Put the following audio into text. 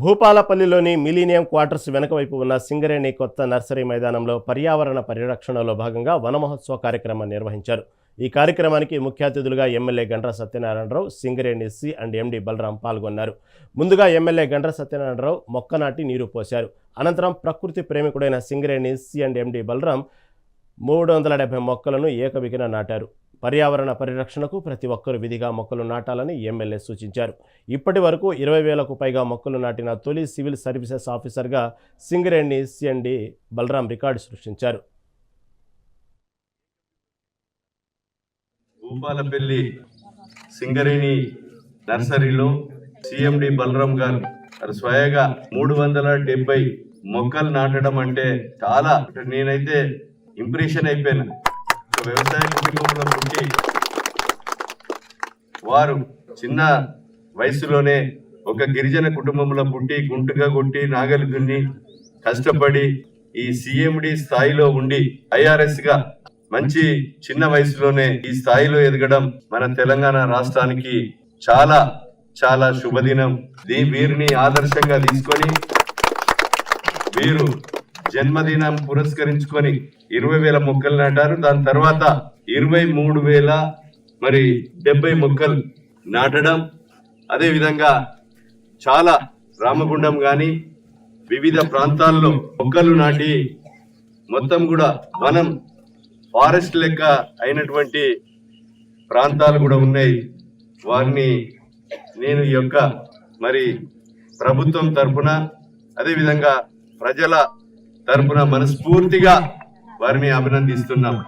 భూపాలపల్లిలోని millennium quarters వెనుకవైపు ఉన్న సింగరేణి కొత్త nursery మైదానంలో పర్యావరణ పరిరక్షణలో భాగంగా వనమహోత్సవ కార్యక్రమం నిర్వహించారు. ఈ కార్యక్రమానికి ముఖ్య అతిథులుగా MLA Gandra Satyanarayana Rao Singareni C and MD Balaram పాల్గొన్నారు. ముందుగా ఎమ్మెల్యే గండ్ర సత్యనారాయణరావు మొక్క నాటి నీరు పోశారు. అనంతరం ప్రకృతి ప్రేమికుడైన Singareni C and MD Balaram మూడు వందల డెబ్బై మొక్కలను ఏకవికిన నాటారు. పర్యావరణ పరిరక్షణకు ప్రతి ఒక్కరూ విధిగా మొక్కలు నాటాలని ఎమ్మెల్యే సూచించారు. ఇప్పటి వరకు ఇరవై వేలకు పైగా మొక్కలు నాటిన తొలి సివిల్ సర్వీసెస్ ఆఫీసర్గా సింగరేణి సిఎండి బలరాం రికార్డు సృష్టించారు. భూపాలపల్లి సింగరేణి నర్సరీలో సిఎండి బలరాం గారు స్వయంగా మూడు వందల డెబ్బై మొక్కలు నాటడం అంటే చాలా నేనైతే ఇంప్రెషన్ అయిపోయాను. వ్యవసాయ కుటుంబంలో పుట్టి వారు చిన్న వయసులోనే ఒక గిరిజన కుటుంబంలో పుట్టి గుంటుగా కొట్టి నాగలి దున్ని కష్టపడి ఈ సిఎండి స్థాయిలో ఉండి ఐఆర్ఎస్గా మంచి చిన్న వయసులోనే ఈ స్థాయిలో ఎదగడం మన తెలంగాణ రాష్ట్రానికి చాలా చాలా శుభదినం. దీ వీరిని ఆదర్శంగా తీసుకొని వీరు జన్మదినం పురస్కరించుకొని ఇరవై వేల మొక్కలు నాటారు. దాని తర్వాత ఇరవై మూడు వేల మరి డెబ్బై మొక్కలు నాటడం. అదేవిధంగా చాలా రామగుండం కానీ వివిధ ప్రాంతాల్లో మొక్కలు నాటి మొత్తం కూడా వనం ఫారెస్ట్ లెక్క అయినటువంటి ప్రాంతాలు కూడా ఉన్నాయి. వారిని నేను ఈ యొక్క మరి ప్రభుత్వం తరఫున అదేవిధంగా ప్రజల తరపున మనస్ఫూర్తిగా వారిని అభినందిస్తున్నాం.